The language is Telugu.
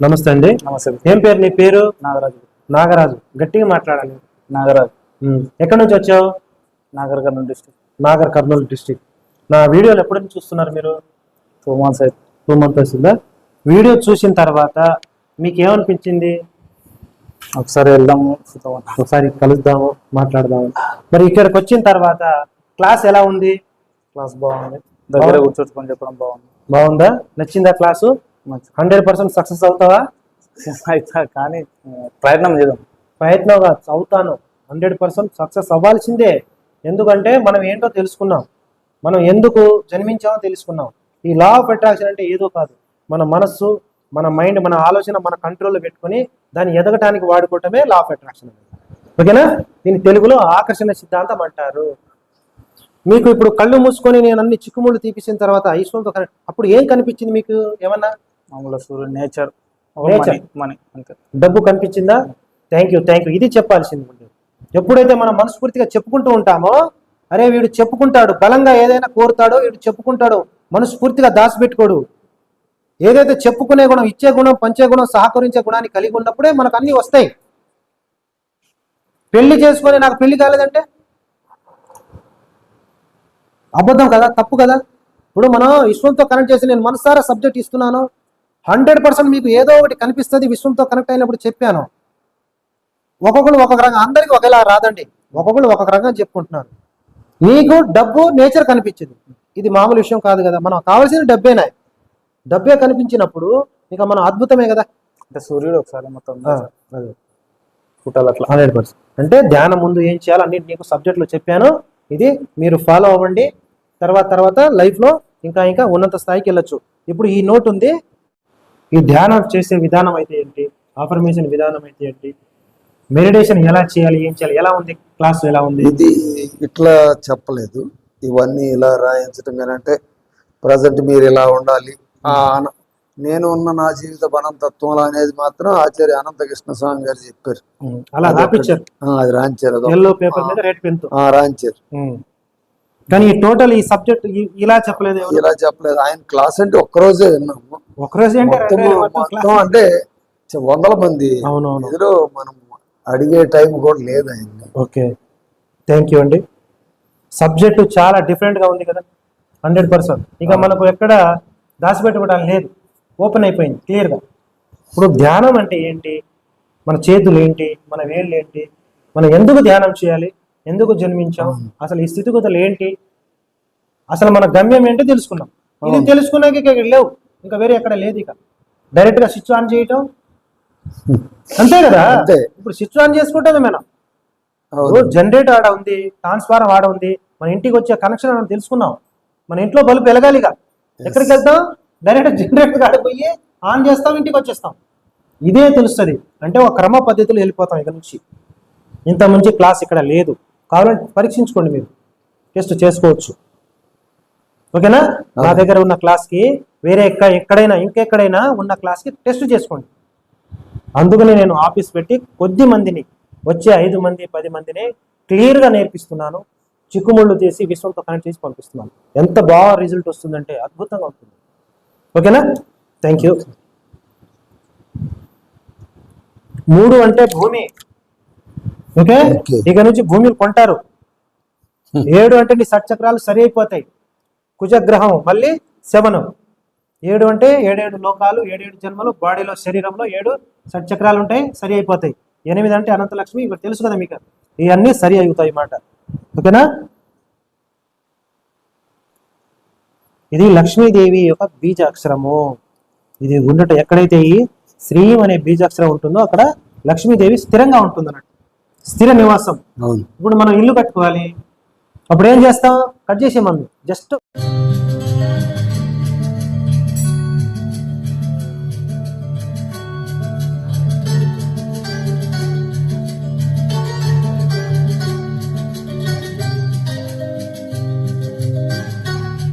నమస్తే అండి. నమస్తే. ఏం పేరు నీ పేరు? నాగరాజు. నాగరాజు. గట్టిగా మాట్లాడాలి. నాగరాజు. ఎక్కడి నుంచి వచ్చావు? Nagar Kurnool district Nagar Kurnool district. నా వీడియోలు ఎప్పటి నుంచి చూస్తున్నారు మీరు? టూ మంత్స్ అయితే టూ మంత్ వస్తుందా వీడియో చూసిన తర్వాత మీకు ఏమనిపించింది ఒకసారి వెళ్దాము ఒకసారి కలుద్దాము మాట్లాడదాము. మరి ఇక్కడికి వచ్చిన తర్వాత క్లాస్ ఎలా ఉంది? క్లాస్ బాగుంది. దగ్గర కూర్చోట్టుకొని చెప్పడం బాగుంది. బాగుందా? నచ్చిందా క్లాసు? హండ్రెడ్ పర్సెంట్ సక్సెస్ అవుతావా? అయితే కానీ ప్రయత్నం చేద్దాం. ప్రయత్నంగా అవుతాను హండ్రెడ్ పర్సెంట్ సక్సెస్ అవ్వాల్సిందే. ఎందుకంటే మనం ఏంటో తెలుసుకున్నాం. మనం ఎందుకు జన్మించామో తెలుసుకున్నాం. ఈ లా ఆఫ్ అట్రాక్షన్ అంటే ఏదో కాదు. మన మనస్సు మన మైండ్ మన ఆలోచన మన కంట్రోల్లో పెట్టుకొని దాన్ని ఎదగటానికి వాడుకోవటమే లా ఆఫ్ అట్రాక్షన్ ఓకేనా? దీని తెలుగులో ఆకర్షణ సిద్ధాంతం అంటారు. మీకు ఇప్పుడు కళ్ళు మూసుకొని నేను అన్ని చిక్కుముళ్ళు తీపిసిన తర్వాత ఐశ్వర్యంతో కన- అప్పుడు ఏం కనిపించింది మీకు? ఏమన్నా? మామూలుగా సూర్యుడు నేచర్. మనీ మనీ అంతే. డబ్బు కనిపించిందా? థ్యాంక్ యూ థ్యాంక్ యూ ఇది చెప్పాల్సింది ముందు. ఎప్పుడైతే మనం మనస్ఫూర్తిగా చెప్పుకుంటూ ఉంటామో అరే వీడు చెప్పుకుంటాడు బలంగా ఏదైనా కోరుతాడో వీడు చెప్పుకుంటాడు మనస్ఫూర్తిగా దాచిపెట్టుకోడు. ఏదైతే చెప్పుకునే గుణం ఇచ్చే గుణం పంచే గుణం సహకరించే గుణాన్ని కలిగి ఉన్నప్పుడే మనకు అన్ని వస్తాయి. పెళ్ళి చేసుకొని నాకు పెళ్ళి కాలేదంటే? అబద్ధం కదా? తప్పు కదా? ఇప్పుడు మనం విశ్వంతో కనెక్ట్ చేసి నేను మనసారా సబ్జెక్ట్ ఇస్తున్నాను? హండ్రెడ్ పర్సెంట్ మీకు ఏదో ఒకటి కనిపిస్తుంది విశ్వంతో కనెక్ట్ అయినప్పుడు చెప్పాను. ఒక్కొక్కరు ఒక్కొక్క రకంగా అందరికీ ఒకేలా రాదండి. ఒక్కొక్కరు ఒక్కొక్క రకంగా చెప్పుకుంటున్నారు. నీకు డబ్బు నేచర్ కనిపించింది. ఇది మామూలు విషయం కాదు కదా. మనం కావాల్సిన డబ్బేనా. డబ్బే కనిపించినప్పుడు ఇక మనం అద్భుతమే కదా. అంటే సూర్యుడు ఒకసారి మొత్తం అదే. అట్లా హండ్రెడ్ పర్సెంట్. అంటే ధ్యానం ముందు ఏం చేయాలో అన్ని నీకు సబ్జెక్టులు చెప్పాను. ఇది మీరు ఫాలో అవ్వండి. తర్వాత తర్వాత లైఫ్లో ఇంకా ఇంకా ఉన్నత స్థాయికి వెళ్ళొచ్చు. ఇప్పుడు ఈ నోట్ ఉంది. ఈ ధ్యానం చేసే విధానం అయితే ఏంటి? ఆఫర్మేషన్ విధానం అయితే ఏంటి? మెడిటేషన్ ఎలా చేయాలి? ఏం చేయాలి? ఎలా ఉంది? క్లాస్ ఎలా ఉంది? ఇది ఇట్లా చెప్పలేదు. ఇవన్నీ ఇలా రాయించడం ఏంటంటే ప్రజెంట్ మీరు ఇలా ఉండాలి. నేను ఉన్న నా జీవిత బనంతత్వం అనేది మాత్రం ఆచార్య అనంత కృష్ణ స్వామి గారు చెప్పారు. అలా ఆ, అది రాయించారు. రాయించారు. కానీ టోటల్ ఈ సబ్జెక్ట్ ఇలా చెప్పలేదు ఇలా చెప్పలేదు. ఆయన క్లాస్ అంటే ఒక్కరోజే విన్నాము. ఒకరోజు మొత్తం. అంటే వందల మంది. అవునవును. ఎదురు మనం అడిగే టైం కూడా లేదు ఆయన్ని ఓకే. థ్యాంక్ యూ అండి. సబ్జెక్టు చాలా డిఫరెంట్గా ఉంది కదా. Hundred percent. ఇక మనకు ఎక్కడ దాచిపెట్టుకోవడం లేదు. ఓపెన్ అయిపోయింది క్లియర్గా. ఇప్పుడు ధ్యానం అంటే ఏంటి? మన చేతులు ఏంటి? మన వేళ్ళు ఏంటి? మనం ఎందుకు ధ్యానం చేయాలి? ఎందుకు జన్మించాం? అసలు ఈ స్థితిగతులు ఏంటి? అసలు మన గమ్యం ఏంటో తెలుసుకున్నాం. ఇది. తెలుసుకున్నాక ఇక ఇక్కడ లేవు ఇంకా వేరే ఎక్కడ లేదు ఇక. డైరెక్ట్గా స్విచ్ ఆన్ చేయటం. అంతే కదా. ఇప్పుడు స్విచ్ ఆన్ చేసుకుంటే మనం. అవును. జనరేటర్ ఆడ ఉంది ట్రాన్స్ఫార్మర్ ఆడ ఉంది మన ఇంటికి వచ్చే కనెక్షన్ మనం తెలుసుకున్నాం. మన ఇంట్లో బల్బు వెలగాలిగా ఎక్కడికి వెళ్తాం? డైరెక్ట్ జనరేటర్ కాడ పోయి ఆన్ చేస్తాం ఇంటికి వచ్చేస్తాం. ఇదే తెలుస్తుంది. అంటే ఒక క్రమ పద్ధతిలో వెళ్ళిపోతాం ఇక్కడ నుంచి. ఇంత మంచి క్లాస్ ఇక్కడ లేదు. కావాలంటే పరీక్షించుకోండి మీరు. టెస్ట్ చేసుకోవచ్చు. ఓకేనా? నా దగ్గర ఉన్న క్లాస్కి వేరే ఎక్క ఎక్కడైనా ఇంకెక్కడైనా ఉన్న క్లాస్కి టెస్ట్ చేసుకోండి. అందుకని నేను ఆఫీస్ పెట్టి కొద్ది మందిని వచ్చే ఐదు మంది పది మందిని క్లియర్గా నేర్పిస్తున్నాను. చిక్కుముళ్ళు తీసి విశ్వంతో కనెక్ట్ చేసి పంపిస్తున్నాను. ఎంత బాగా రిజల్ట్ వస్తుందంటే అద్భుతంగా ఉంటుంది. ఓకేనా? థ్యాంక్ యూ మూడు అంటే భూమి. ఓకే. ఇక నుంచి భూమిని కొంటారు. ఏడు అంటే నీ సట్చక్రాలు సరి అయిపోతాయి. కుజగ్రహం మళ్ళీ శవనం. ఏడు అంటే ఏడేడు లోకాలు ఏడేడు జన్మలు బాడీలో శరీరంలో ఏడు షట్చక్రాలు ఉంటాయి సరి అయిపోతాయి. ఎనిమిది అంటే అనంతలక్ష్మి ఇవి తెలుసు కదా మీకు. ఇవన్నీ సరి అవుతాయి మాట ఓకేనా? ఇది లక్ష్మీదేవి యొక్క బీజాక్షరము. ఇది ఉండట ఎక్కడైతే ఈ శ్రీం అనే బీజాక్షరం ఉంటుందో అక్కడ లక్ష్మీదేవి స్థిరంగా ఉంటుంది అన్నట్టు స్థిర నివాసం. అవును. ఇప్పుడు మనం ఇల్లు కట్టుకోవాలి. అప్పుడు ఏం చేస్తాం? కట్ చేసే జస్ట్